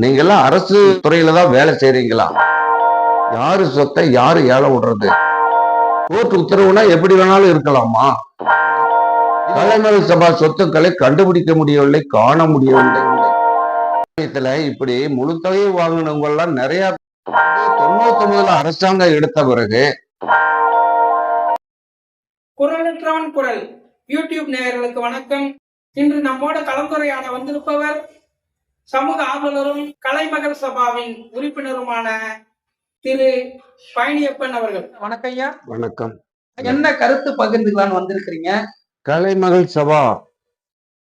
நீங்க எல்லாம் அரசு துறையில தான் வேலை செய்றீங்களா? யாரு சொத்தை யாரு ஏழை விடுறது? கோர்ட் உத்தரவுனா எப்படி வேணாலும் இருக்கலாமா? தலைமை சபா சொத்துக்களை கண்டுபிடிக்க முடியவில்லை காண முடியவில்லை. இப்படி முழு தொகையை வாங்கினவங்க எல்லாம் நிறைய தொண்ணூத்தி ஒன்பதுல அரசாங்கம் எடுத்த பிறகு குரலற்றவன் குரல். யூடியூப் நேயர்களுக்கு வணக்கம். இன்று நம்மோட கலந்துரையாட வந்திருப்பவர் சமூக ஆர்வலரும் கலைமகள் சபாவின் உறுப்பினருமான திரு பழனியப்பன் அவர்கள். வணக்கம் ஐயா. வணக்கம். என்ன கருத்து பகிர்ந்துக்கலான்னு வந்திருக்கிறீங்க? கலைமகள் சபா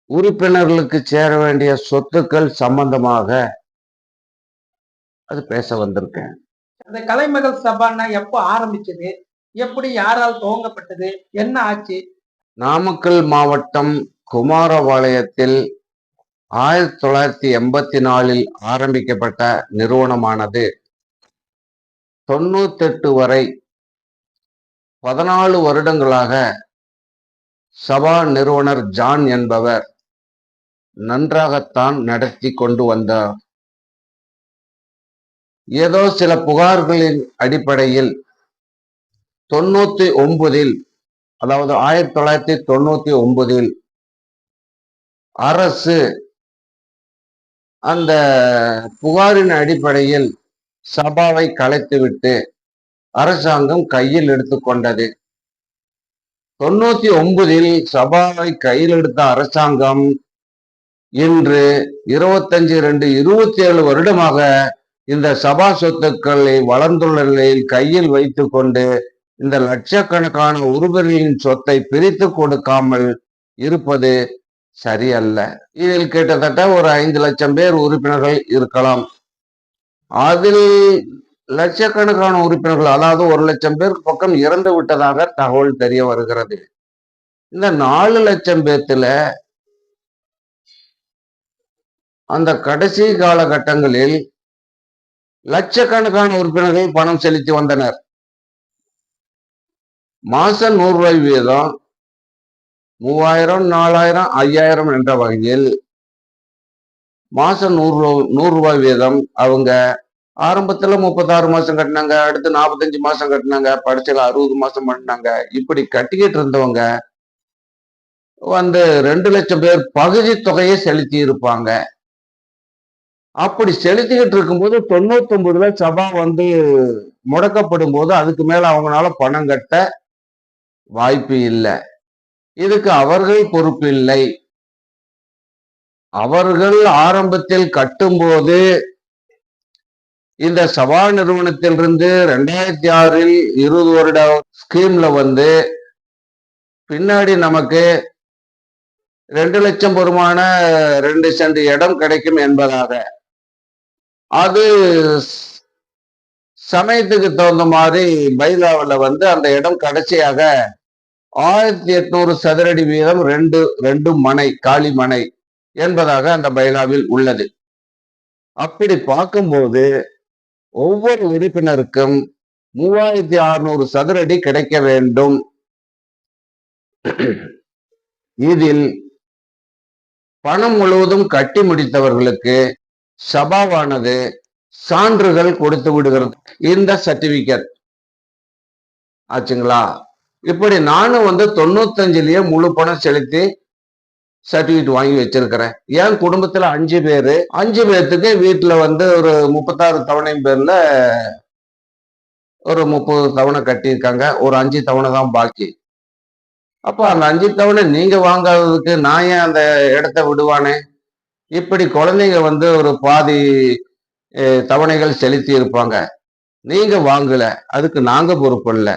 உறுப்பினர்களுக்கு சேர வேண்டிய சொத்துக்கள் சம்பந்தமாக அது பேச வந்திருக்கேன். அந்த கலைமகள் சபான்னா எப்போ ஆரம்பிச்சது? எப்படி யாரால் துவங்கப்பட்டது? என்ன ஆச்சு? நாமக்கல் மாவட்டம் குமாரபாளையத்தில் ஆயிரத்தி தொள்ளாயிரத்தி எண்பத்தி நாலில் ஆரம்பிக்கப்பட்ட நிறுவனமானது தொண்ணூத்தெட்டு வரை பதினாலு வருடங்களாக சபா நிறுவனர் ஜான் என்பவர் நன்றாகத்தான் நடத்தி கொண்டு வந்தார். ஏதோ சில புகார்களின் அடிப்படையில் தொண்ணூத்தி ஒன்பதில் அதாவது ஆயிரத்தி தொள்ளாயிரத்தி தொண்ணூத்தி ஒன்பதில் அரசு அந்த புகாரின் அடிப்படையில் சபாவை கலைத்துவிட்டு அரசாங்கம் கையில் எடுத்துக்கொண்டது தொண்ணூத்தி ஒன்பதில் சபாவை கையில் எடுத்த அரசாங்கம் இன்று இருபத்தஞ்சு ரெண்டு இருபத்தி ஏழு வருடமாக இந்த சபா சொத்துக்களை வளர்ந்துள்ள நிலையில் கையில் வைத்து கொண்டு இந்த லட்சக்கணக்கான உறுப்பினர்களின் சொத்தை பிரித்து கொடுக்காமல் இருப்பது சரியல்ல. இதில் கிட்டத்தட்ட ஒரு ஐந்து லட்சம் பேர் உறுப்பினர்கள் இருக்கலாம். அதில் லட்சக்கணக்கான உறுப்பினர்கள் அதாவது ஒரு லட்சம் பேர் பக்கம் இறந்து விட்டதாக தகவல் தெரிய வருகிறது. இந்த நாலு லட்சம் பேர்த்துல அந்த கடைசி காலகட்டங்களில் லட்சக்கணக்கான உறுப்பினர்கள் பணம் செலுத்தி வந்தனர். மாசம் நூறு ரூபாய் வீதம். மூவாயிரம் நாலாயிரம் ஐயாயிரம் என்ற வகையில் மாசம் நூறு நூறு ரூபாய் வீதம் அவங்க ஆரம்பத்துல முப்பத்தாறு மாசம் கட்டினாங்க அடுத்து நாற்பத்தஞ்சு மாசம் கட்டினாங்க படிச்சல அறுபது மாசம் பண்ணாங்க இப்படி கட்டிக்கிட்டு இருந்தவங்க வந்து ரெண்டு லட்சம் பேர் பகுதி தொகையை செலுத்தி இருப்பாங்க. அப்படி செலுத்திக்கிட்டு இருக்கும்போது தொண்ணூத்தி ஒன்பதுல சபா வந்து முடக்கப்படும் போது அதுக்கு மேல அவங்களால பணம் கட்ட வாய்ப்பு இல்லை. இதுக்கு அவர்கள் பொறுப்பு இல்லை அவர்கள் ஆரம்பத்தில் கட்டும்போது இந்த சபா நிறுவனத்திலிருந்து ரெண்டாயிரத்தி ஆறில் இருபது வருட ஸ்கீம்ல வந்து பின்னாடி நமக்கு ரெண்டு லட்சம் பெருமான ரெண்டு சென்ட் இடம் கிடைக்கும் என்பதாக. அது சமயத்துக்கு தகுந்த மாதிரி பைலாவில் வந்து அந்த இடம் கடைசியாக ஆயிரத்தி எட்நூறு சதுரடி வீதம் ரெண்டு ரெண்டு மனை காளி மனை என்பதாக அந்த பைலாவில் உள்ளது. அப்படி பார்க்கும்போது ஒவ்வொரு உறுப்பினருக்கும் மூவாயிரத்தி அறுநூறு சதுரடி கிடைக்க வேண்டும். இதில் பணம் முழுவதும் கட்டி முடித்தவர்களுக்கு சபாவானது சான்றுகள் கொடுத்து விடுகிறது. இந்த சர்டிபிகேட். ஆச்சுங்களா? இப்படி நானும் வந்து தொண்ணூத்தஞ்சுலயே முழு பணம் செலுத்தி சர்டிபிகேட் வாங்கி வச்சிருக்கிறேன். என் குடும்பத்துல அஞ்சு பேரு? அஞ்சு பேர்த்துக்கு வீட்டுல வந்து ஒரு முப்பத்தாறு தவணை பேர்ல ஒரு முப்பது தவணை கட்டியிருக்காங்க. ஒரு அஞ்சு தவணை தான் பாக்கி. அப்போ அந்த அஞ்சு தவணை நீங்க வாங்காததுக்கு நான் ஏன் அந்த இடத்த விடுவானே? இப்படி குழந்தைங்க வந்து ஒரு பாதி தவணைகள் செலுத்தி இருப்பாங்க. நீங்க வாங்கல. அதுக்கு நாங்க பொறுப்பு இல்லை.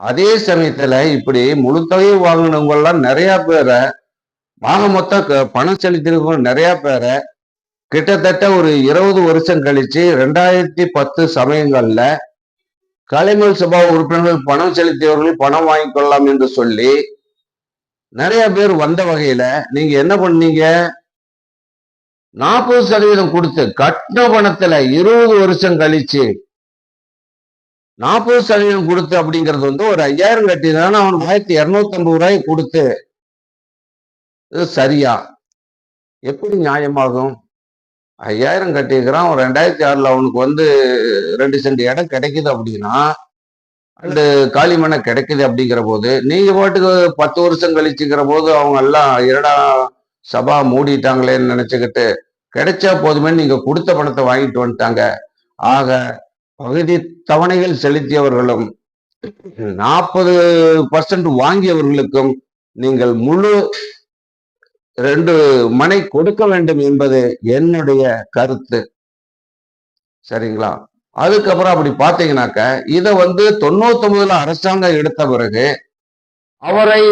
அதே சமயத்துல இப்படி முழு தொகையை வாங்கினவங்க எல்லாம் நிறைய பேரை வாங்க மொத்தம் க- பணம் செலுத்தினவங்க நிறைய பேரை கிட்டத்தட்ட ஒரு இருபது வருஷம் கழிச்சு ரெண்டாயிரத்தி பத்து சமயங்கள்ல கலைஞர் சபா உறுப்பினர்கள் பணம் செலுத்தியவர்கள் பணம் வாங்கிக்கொள்ளலாம் என்று சொல்லி நிறைய பேர் வந்த வகையில நீங்க என்ன பண்ணீங்க? நாற்பது சதவீதம் கொடுத்து கட்டின பணத்துல இருபது வருஷம் கழிச்சு நாற்பது சதவீதம் கொடுத்து அப்படிங்கிறது வந்து ஒரு ஐயாயிரம் கட்டினா அவனுக்கு ஆயிரத்தி இருநூத்தி ஐம்பது ரூபாய் கொடுத்து. இது சரியா? எப்படி நியாயமாகும்? ஐயாயிரம் கட்டியிருக்கிறான் ஒரு ரெண்டாயிரத்தி ஆறில் அவனுக்கு வந்து ரெண்டு சென்ட் இடம் கிடைக்குது அப்படின்னா ரெண்டு காளிமனை கிடைக்குது அப்படிங்கிற போது நீங்கள் பாட்டுக்கு பத்து வருஷம் கழிச்சுக்கிற போது அவங்க எல்லாம் இரடா சபா மூடிட்டாங்களேன்னு நினச்சிக்கிட்டு கிடைச்சா போதுமே நீங்கள் கொடுத்த பணத்தை வாங்கிட்டு வந்துட்டாங்க. ஆக பகுதி தவணைகள் செலுத்தியவர்களும் நாற்பது பர்சன்ட் வாங்கியவர்களுக்கும் நீங்கள் முழு ரெண்டு மனை கொடுக்க வேண்டும் என்பது என்னுடைய கருத்து. சரிங்களா? அதுக்கப்புறம் அப்படி பார்த்தீங்கன்னாக்க இதை வந்து தொண்ணூத்தொன்பதுல அரசாங்கம் எடுத்த பிறகு அவரை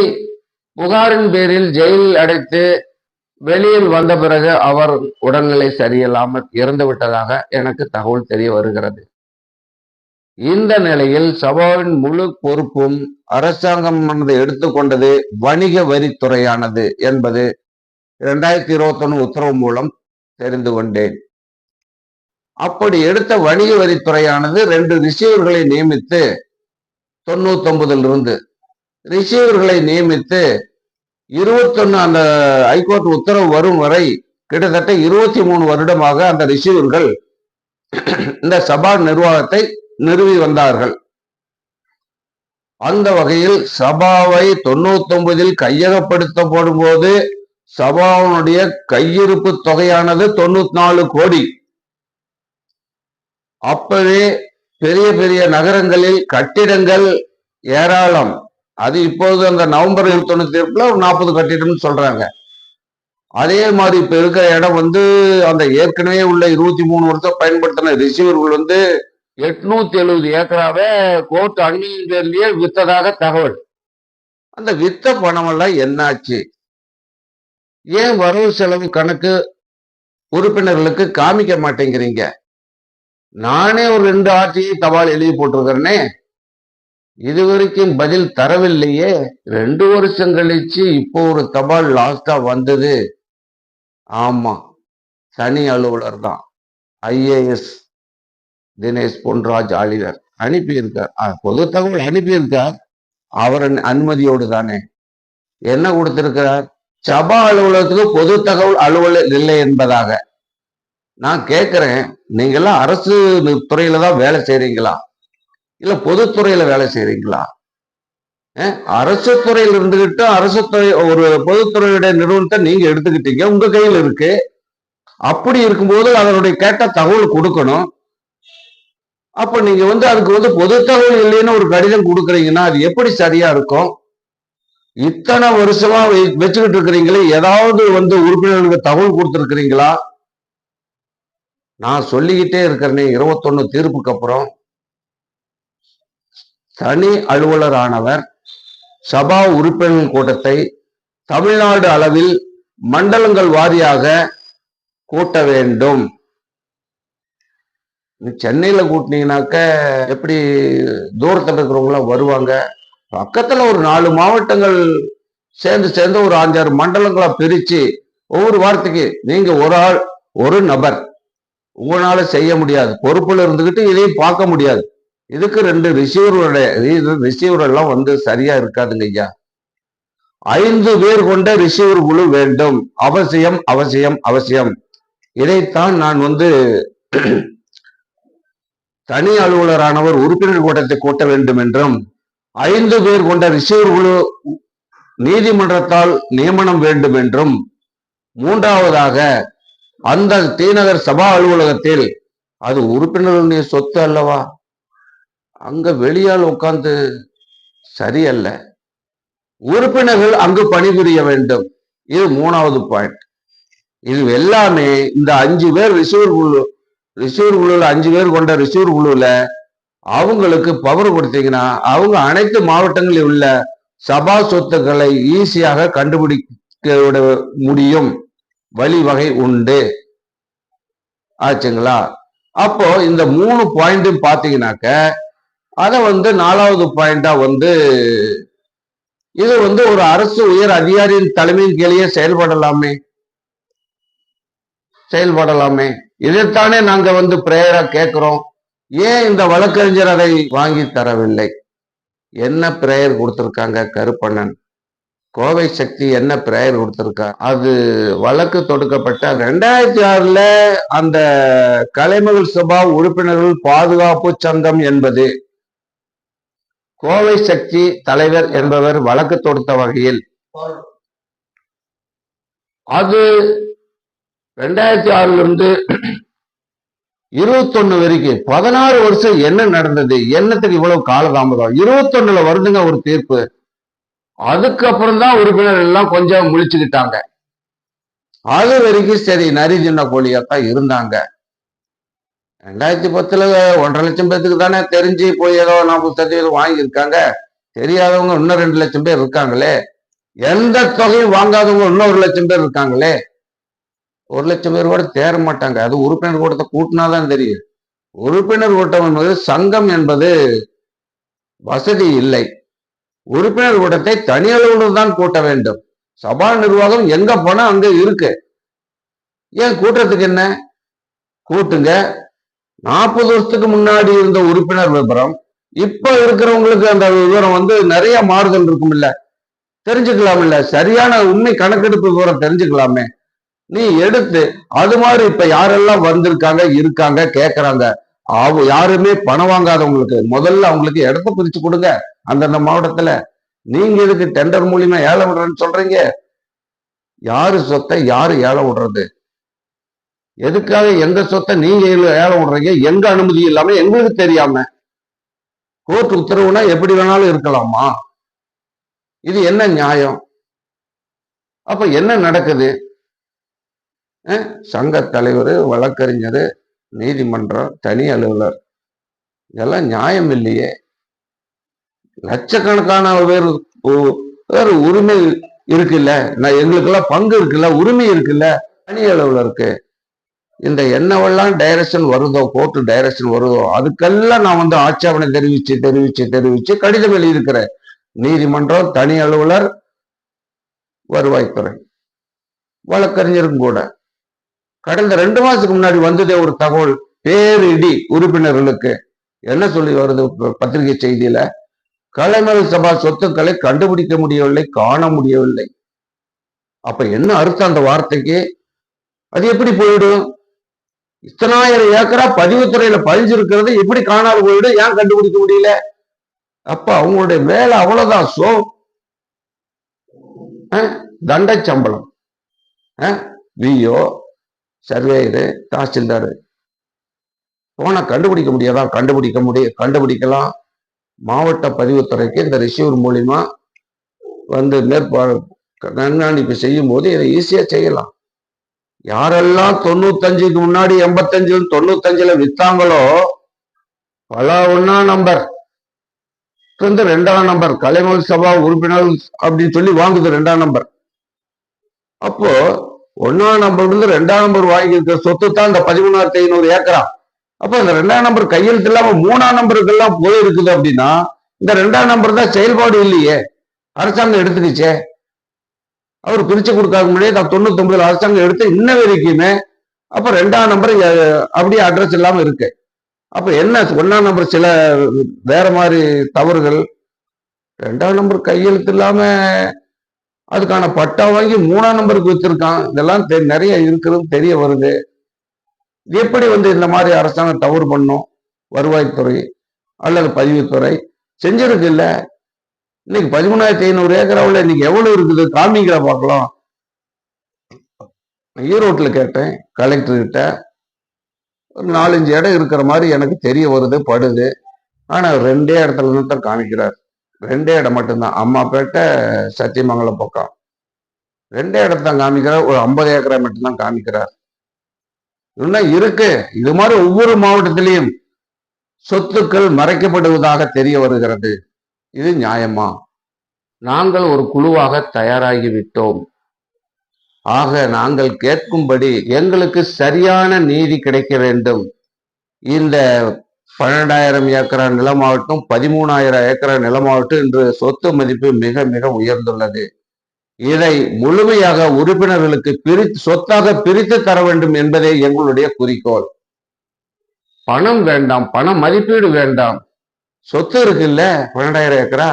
புகாரின் பேரில் ஜெயிலில் அடைத்து வெளியில் வந்த பிறகு அவர் உடல்நிலை சரியில்லாமல் இறந்து விட்டதாக எனக்கு தகவல் தெரிய வருகிறது. இந்த நிலையில் சபாவின் முழு பொறுப்பும் அரசாங்கம் எடுத்துக்கொண்டது வணிக வரித்துறையானது என்பது இரண்டாயிரத்தி இருபத்தொன்னு உத்தரவு மூலம் தெரிந்து கொண்டேன். அப்படி எடுத்த வணிக வரித்துறையானது ரெண்டு ரிசீவர்களை நியமித்து தொண்ணூத்தி இருந்து ரிசீவர்களை நியமித்து இருபத்தொன்னு அந்த ஹைகோர்ட் உத்தரவு வரும் வரை கிட்டத்தட்ட இருபத்தி மூணு வருடமாக அந்த ரிசீவர்கள் இந்த சபா நிர்வாகத்தை நிறுவி வந்தார்கள். அந்த வகையில் சபாவை தொண்ணூத்தி ஒன்பதில் கையகப்படுத்தப்படும் போது சபாவினுடைய கையிருப்பு தொகையானது தொண்ணூத்தி நாலு கோடி. அப்பவே பெரிய பெரிய நகரங்களில் கட்டிடங்கள் ஏராளம். அது இப்போது அந்த நவம்பர் இருபத்தொன்னு தீர்ப்புல ஒரு நாற்பது கட்டிடம்னு சொல்றாங்க. அதே மாதிரி இப்ப இருக்கிற இடம் வந்து அந்த ஏற்கனவே உள்ள இருபத்தி மூணு வருஷம் பயன்படுத்தின ரிசீவர்கள் வந்து எட்நூத்தி எழுபது ஏக்கராவே கோர்ட் அண்மையின் பேர்லயே வித்ததாக தகவல். அந்த வித்த பணம் எல்லாம் என்னாச்சு? ஏன் வரவு செலவு கணக்கு உறுப்பினர்களுக்கு காமிக்க மாட்டேங்கிறீங்க? நானே ஒரு ரெண்டு ஆட்சியை தபால் எழுதி போட்டிருக்கிறேனே. இதுவரைக்கும் பதில் தரவில்லையே. ரெண்டு வருஷம் கழிச்சு இப்போ ஒரு தபால் லாஸ்டா வந்தது. ஆமா தனி அலுவலர் தான் ஐஏஎஸ். தினேஷ் பொன்ராஜ் ஆளிவர் அனுப்பியிருக்கார். ஆ, பொது தகவல் அனுப்பியிருக்கார். அவர் அனுமதியோடு தானே. என்ன கொடுத்திருக்கிறார்? சபா அலுவலகத்துக்கு பொது தகவல் அலுவலர் இல்லை என்பதாக. நான் கேட்கிறேன் நீங்கெல்லாம் அரசு துறையில தான் வேலை செய்றீங்களா? இல்ல பொதுத்துறையில வேலை செய்றீங்களா? அரசு துறையில இருந்துகிட்டு அரசு துறை ஒரு பொதுத்துறையுடைய நிறுவனத்தை நீங்க எடுத்துக்கிட்டீங்க உங்க கையில் இருக்கு. அப்படி இருக்கும்போது அதனுடைய கேட்ட தகவல் கொடுக்கணும். அப்ப நீங்க வந்து அதுக்கு வந்து பொது தகவல் இல்லைன்னு ஒரு கடிதம் கொடுக்குறீங்கன்னா அது எப்படி சரியா இருக்கும்? இத்தனை வருஷமா வை- வச்சுக்கிட்டு இருக்கிறீங்களே ஏதாவது வந்து உறுப்பினர்களுக்கு தகவல் கொடுத்துருக்கிறீங்களா? நான் சொல்லிக்கிட்டே இருக்கிறேனே இருபத்தொன்னு தீர்ப்புக்கு அப்புறம். தனி அலுவலரானவர் சபா உறுப்பினர்கள் கூட்டத்தை தமிழ்நாடு அளவில் மண்டலங்கள் வாரியாக கூட்ட வேண்டும். சென்னையில கூட்டினீங்கனாக்க எப்படி தூரத்தில் இருக்கிறவங்க வருவாங்க? பக்கத்துல ஒரு நாலு மாவட்டங்கள் சேர்ந்து சேர்ந்து ஒரு அஞ்சாறு மண்டலங்களா பிரிச்சு ஒவ்வொரு வாரத்துக்கு நீங்க ஒரு ஆள் ஒரு நபர். உங்களால செய்ய முடியாது. பொறுப்புல இருந்துகிட்டு இதையும் பார்க்க முடியாது. இதுக்கு ரெண்டு ரிசீவருடைய ரிசீவர் எல்லாம் வந்து சரியா இருக்காதுங்க ஐயா. ஐந்து பேர் கொண்ட ரிசீவர் குழு வேண்டும். அவசியம் அவசியம் அவசியம். இதைத்தான் நான் வந்து தனி அலுவலரானவர் உறுப்பினர் கூட்டத்தை கூட்ட வேண்டும் என்றும் ஐந்து பேர் கொண்ட ரிசீவர் குழு நீதிமன்றத்தால் நியமனம் வேண்டும் என்றும் மூன்றாவதாக அந்த தீநகர் சபா அலுவலகத்தில் அது உறுப்பினர்களுடைய சொத்து அல்லவா? அங்க வெளியால் உட்கார்ந்து சரியல்ல. உறுப்பினர்கள் அங்கு பணிபுரிய வேண்டும். இது மூணாவது பாயிண்ட் இது எல்லாமே இந்த அஞ்சு பேர் ரிசீவர் குழு ரிசீவர் குழுவில் அஞ்சு பேர் கொண்ட ரிசீவர் குழுவில் அவங்களுக்கு பவர் கொடுத்தீங்கன்னா அவங்க அனைத்து மாவட்டங்களில் உள்ள சபா சொத்துக்களை ஈஸியாக கண்டுபிடிக்க விட முடியும். வழிவகை உண்டு. ஆச்சுங்களா? அப்போ இந்த மூணு பாயிண்ட்டும் பார்த்தீங்கன்னாக்க அதை வந்து நாலாவது பாயிண்டா வந்து இது வந்து ஒரு அரசு உயர் அதிகாரியின் தலைமையின் கீழே செயல்படலாமே. செயல்படலாமே. இதைத்தானே நாங்க வந்து பிரேயரா கேட்கிறோம் ஏன் இந்த வழக்கறிஞர் அதை வாங்கி தரவில்லை? என்ன பிரேயர் கொடுத்திருக்காங்க கருப்பண்ணன்? கோவை சக்தி என்ன பிரேயர் கொடுத்திருக்கா? அது வழக்கு தொடுக்கப்பட்ட ரெண்டாயிரத்தி ஆறுல அந்த கலைமகள் சபா உறுப்பினர்கள் பாதுகாப்பு சங்கம் என்பது கோவை சக்தி தலைவர் என்பவர் வழக்கு தொடுத்த வகையில் அது ரெண்டாயிரத்தி ஆறுல இருந்து இருபத்தொன்னு வரைக்கும் பதினாறு வருஷம் என்ன நடந்தது? என்னத்துக்கு இவ்வளவு காலதாமதம்? இருபத்தொன்னுல வருதுங்க ஒரு தீர்ப்பு. அதுக்கப்புறம் தான் உறுப்பினர் எல்லாம் கொஞ்சம் முழிச்சுக்கிட்டாங்க. அது வரைக்கும் சரி நரி சின்ன கோழியாத்தான் இருந்தாங்க. ரெண்டாயிரத்தி பத்துல ஒன்றரை லட்சம் பேத்துக்கு தானே தெரிஞ்சு போய் ஏதோ நாற்பது சதவீதம் வாங்கியிருக்காங்க. தெரியாதவங்க இன்னும் ரெண்டு லட்சம் பேர் இருக்காங்களே. எந்த தொகையும் வாங்காதவங்க இன்னும் ஒரு லட்சம் பேர் இருக்காங்களே. ஒரு லட்சம் பேர் கூட தேர மாட்டாங்க. அது உறுப்பினர் கூட்டத்தை கூட்டினாதான் தெரியும். உறுப்பினர் கூட்டம் என்பது சங்கம் என்பது வசதி இல்லை. உறுப்பினர் கூட்டத்தை தனி அலுவலர் தான் கூட்ட வேண்டும். சபா நிர்வாகம் எங்க போனா அங்க இருக்கு. ஏன் கூட்டத்துக்கு என்ன? கூட்டுங்க. நாற்பது வருஷத்துக்கு முன்னாடி இருந்த உறுப்பினர் விவரம் இப்ப இருக்கிறவங்களுக்கு அந்த விவரம் வந்து நிறைய மாறுதல் இருக்கும் இல்ல தெரிஞ்சுக்கலாம் இல்ல சரியான உண்மை கணக்கெடுப்பு விவரம் தெரிஞ்சுக்கலாமே. நீ எடுத்து அது மாதிரி இப்ப யாரெல்லாம் வந்திருக்காங்க இருக்காங்க கேட்கறாங்க அவ யாருமே பணம் வாங்காதவங்களுக்கு முதல்ல அவங்களுக்கு இடத்த பிரிச்சு கொடுங்க அந்தந்த மாவட்டத்துல. நீங்க எதுக்கு டெண்டர் மூலியமா ஏழை விடுறேன்னு சொல்றீங்க? யாரு சொத்தை யாரு ஏழை விடுறது? எதுக்காக எங்க சொத்தை நீங்க ஏழை- விடுறீங்க? எங்க அனுமதி இல்லாம எங்களுக்கு தெரியாம. கோர்ட் உத்தரவுனா எப்படி வேணாலும் இருக்கலாமா? இது என்ன நியாயம்? அப்ப என்ன நடக்குது? சங்க தலைவர் வழக்கறிஞர் நீதிமன்றம் தனி அலுவலர். இதெல்லாம் நியாயம் இல்லையே. லட்சக்கணக்கான பேர் வேறு உரிமை இருக்குல்ல? நான் எங்களுக்கெல்லாம் பங்கு இருக்குல்ல? உரிமை இருக்குல்ல? தனி அலுவலருக்கு. இந்த என்னவெல்லாம் டைரக்ஷன் வருதோ கோர்ட்டு டைரக்ஷன் வருதோ அதுக்கெல்லாம் நான் வந்து ஆட்சேபனை தெரிவிச்சு தெரிவிச்சு தெரிவிச்சு கடிதம் எழுதியிருக்கிறேன். நீதிமன்றம் தனி அலுவலர் வருவாய்த்துறை. வழக்கறிஞரும் கூட. கடந்த ரெண்டு மாசத்துக்கு முன்னாடி வந்ததே ஒரு தகவல் பேரிடி உறுப்பினர்களுக்கு. என்ன சொல்லி வருது பத்திரிகை செய்தியில? கலைமறை சபா சொத்துக்களை கண்டுபிடிக்க முடியவில்லை காண முடியவில்லை. அப்ப என்ன அர்த்தம் அந்த வார்த்தைக்கு? அது எப்படி போயிடும்? இத்தனாயிரம் ஏக்கரா பதிவுத்துறையில பதிஞ்சிருக்கிறது எப்படி காணாது போயிடும்? ஏன் கண்டுபிடிக்க முடியல? அப்ப அவங்களுடைய வேலை அவ்வளவுதான். சோ தண்டை சம்பளம் விஓ சர்வேயரு தாசில்தார். போனா கண்டுபிடிக்க முடியாதா? கண்டுபிடிக்க முடியும் கண்டுபிடிக்கலாம். மாவட்ட பதிவுத்துறைக்கு இந்த ரிசீவர் மூலியமா வந்து மேற்பா கண்காணிப்பு செய்யும் போது இதை ஈஸியா செய்யலாம். யாரெல்லாம் தொண்ணூத்தஞ்சுக்கு முன்னாடி எண்பத்தஞ்சு தொண்ணூத்தஞ்சுல வித்தாங்களோ பல ஒன்னா நம்பர். வந்து ரெண்டாம் நம்பர் கலைமல் சபா உறுப்பினர் அப்படின்னு சொல்லி வாங்குது ரெண்டாம் நம்பர். அப்போ ஒன்னாம் நம்பர்ல இருந்து ரெண்டாம் நம்பர் வாங்கியிருக்க சொத்து தான் இந்த பதிமூணாயிரத்தி ஐநூறு ஏக்கரா. அப்ப இந்த ரெண்டாம் நம்பர் கையெழுத்து இல்லாம மூணாம் நம்பருக்கு எல்லாம் போயிருக்குது அப்படின்னா இந்த ரெண்டாம் நம்பர் தான் செயல்பாடு இல்லையே. அரசாங்கம் எடுத்துக்கிச்சே. அவர் பிரிச்சு கொடுக்காத முன்னாடியே நான் தொண்ணூத்தி ஒன்பதுல அரசாங்கம் எடுத்து இன்ன வரைக்குமே அப்ப ரெண்டாம் நம்பர் அப்படியே அட்ரஸ் இல்லாம இருக்கு. அப்ப என்ன ஒன்னாம் நம்பர் சில வேற மாதிரி தவறுகள்? ரெண்டாம் நம்பர் கையெழுத்து இல்லாம அதுக்கான பட்டா வாங்கி மூணாம் நம்பருக்கு வச்சிருக்கான். இதெல்லாம் தெ- நிறைய இருக்குதுன்னு தெரிய வருது. எப்படி வந்து இந்த மாதிரி அரசாங்கம் தவறு பண்ணும்? வருவாய்த்துறை அல்லது பதிவுத்துறை. செஞ்சிருக்கு இல்ல. இன்னைக்கு பதிமூணாயிரத்தி ஐநூறு ஏக்கராவில் இன்னைக்கு எவ்வளவு இருக்குது? காமிங்களை பார்க்கலாம். ஈரோட்டில் கேட்டேன் கலெக்டர் கிட்ட. ஒரு நாலஞ்சு இடம் இருக்கிற மாதிரி எனக்கு தெரிய வருது படுது. ஆனா ரெண்டே இடத்துல இருந்து தான் காமிக்கிறார். ரெண்டே இடம் மட்டும்தான். அம்மாப்பேட்டை சத்தியமங்கலம் பக்கம். ரெண்டே இடத்தான் காமிக்கிறார். ஒரு ஐம்பது ஏக்கரை மட்டும்தான் காமிக்கிறார். இன்னும் இருக்கு? இது மாதிரி ஒவ்வொரு மாவட்டத்திலையும் சொத்துக்கள் மறைக்கப்படுவதாக தெரிய வருகிறது. இது நியாயமா? நாங்கள் ஒரு குழுவாக தயாராகி விட்டோம் ஆக நாங்கள் கேட்கும்படி எங்களுக்கு சரியான நீதி கிடைக்க வேண்டும். இந்த பன்னெண்டாயிரம் ஏக்கரா நிலமாகட்டும் பதிமூணாயிரம் ஏக்கரா நிலமாகட்டும் இன்று சொத்து மதிப்பு மிக மிக உயர்ந்துள்ளது. இதை முழுமையாக உறுப்பினர்களுக்கு பிரி சொத்தாக பிரித்து தர வேண்டும் என்பதே எங்களுடைய குறிக்கோள். பணம் வேண்டாம் பண மதிப்பீடு வேண்டாம். சொத்து இருக்குல்ல பன்னெண்டாயிரம் ஏக்கரா?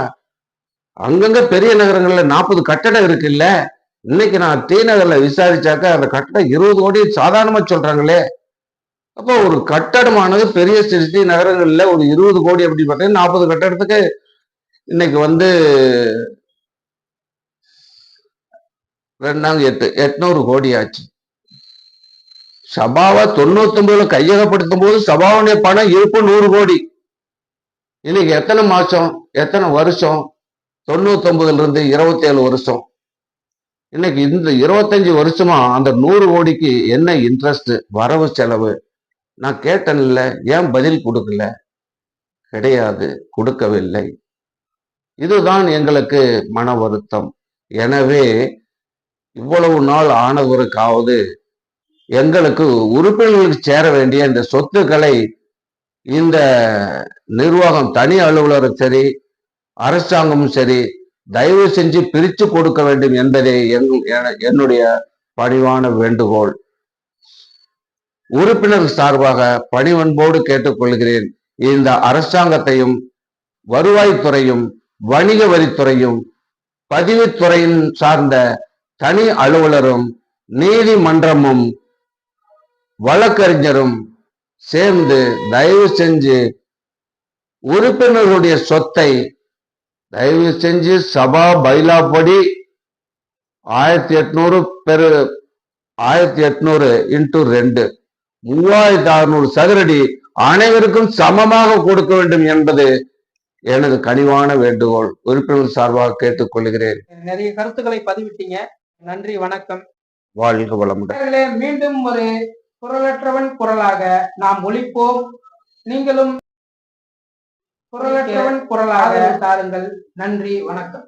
அங்கங்க பெரிய நகரங்கள்ல நாற்பது கட்டடம் இருக்குல்ல? இன்னைக்கு நான் டி நகர்ல விசாரிச்சாக்க அந்த கட்டடம் இருபது கோடி சாதாரணமா சொல்றாங்களே. அப்போ ஒரு கட்டடமானது பெரிய சிட்டி நகரங்களில் ஒரு இருபது கோடி அப்படி பார்த்தீங்கன்னா நாற்பது கட்டடத்துக்கு இன்னைக்கு வந்து ரெண்டாங்க எட்டு எட்நூறு கோடி ஆச்சு. சபாவை தொண்ணூத்தொன்பதுல கையகப்படுத்தும் போது சபாவுடைய பணம் இருப்பு நூறு கோடி. இன்னைக்கு எத்தனை மாசம் எத்தனை வருஷம்? தொண்ணூத்தொன்பதுல இருந்து இருபத்தி ஏழு வருஷம். இன்னைக்கு இந்த இருபத்தஞ்சு வருஷமா அந்த நூறு கோடிக்கு என்ன இன்ட்ரெஸ்ட் வரவு செலவு? நான் கேட்டேன்ல ஏன் பதில் கொடுக்கல? கிடையாது கொடுக்கவில்லை. இதுதான் எங்களுக்கு மன வருத்தம். எனவே இவ்வளவு நாள் ஆனவருக்காவது எங்களுக்கு உறுப்பினர்களுக்கு சேர வேண்டிய இந்த சொத்துக்களை இந்த நிர்வாகம் தனி அலுவலரும் சரி அரசாங்கமும் சரி தயவு செஞ்சு பிரித்து கொடுக்க வேண்டும் என்பதே எங்- என- என்னுடைய பணிவான வேண்டுகோள். உறுப்பினர் சார்பாக பணிவன்போடு கேட்டுக்கொள்கிறேன். இந்த அரசாங்கத்தையும் வருவாய்த்துறையும் வணிக வரித்துறையும் பதிவுத்துறையின் சார்ந்த தனி அலுவலரும் நீதிமன்றமும் வழக்கறிஞரும் சேர்ந்து தயவு செஞ்சு உறுப்பினர்களுடைய சொத்தை தயவு செஞ்சு சபா பைலாப்படி ஆயிரத்தி எட்நூறு பெரு ஆயிரத்தி எட்நூறு இன்டூ ரெண்டு. மூவாயிரத்தி அறுநூறு சதுரடி அனைவருக்கும் சமமாக கொடுக்க வேண்டும் என்பது எனது கனிவான வேண்டுகோள். உறுப்பினர் சார்பாக கேட்டுக்கொள்கிறேன். நிறைய கருத்துக்களை பதிவிட்டீங்க. நன்றி வணக்கம். வாழ்க வளமுடன். மீண்டும் ஒரு குரலற்றவன் குரலாக நாம் ஒழிப்போம் நீங்களும் குரலற்றவன் குரலாக தாருங்கள். நன்றி வணக்கம்.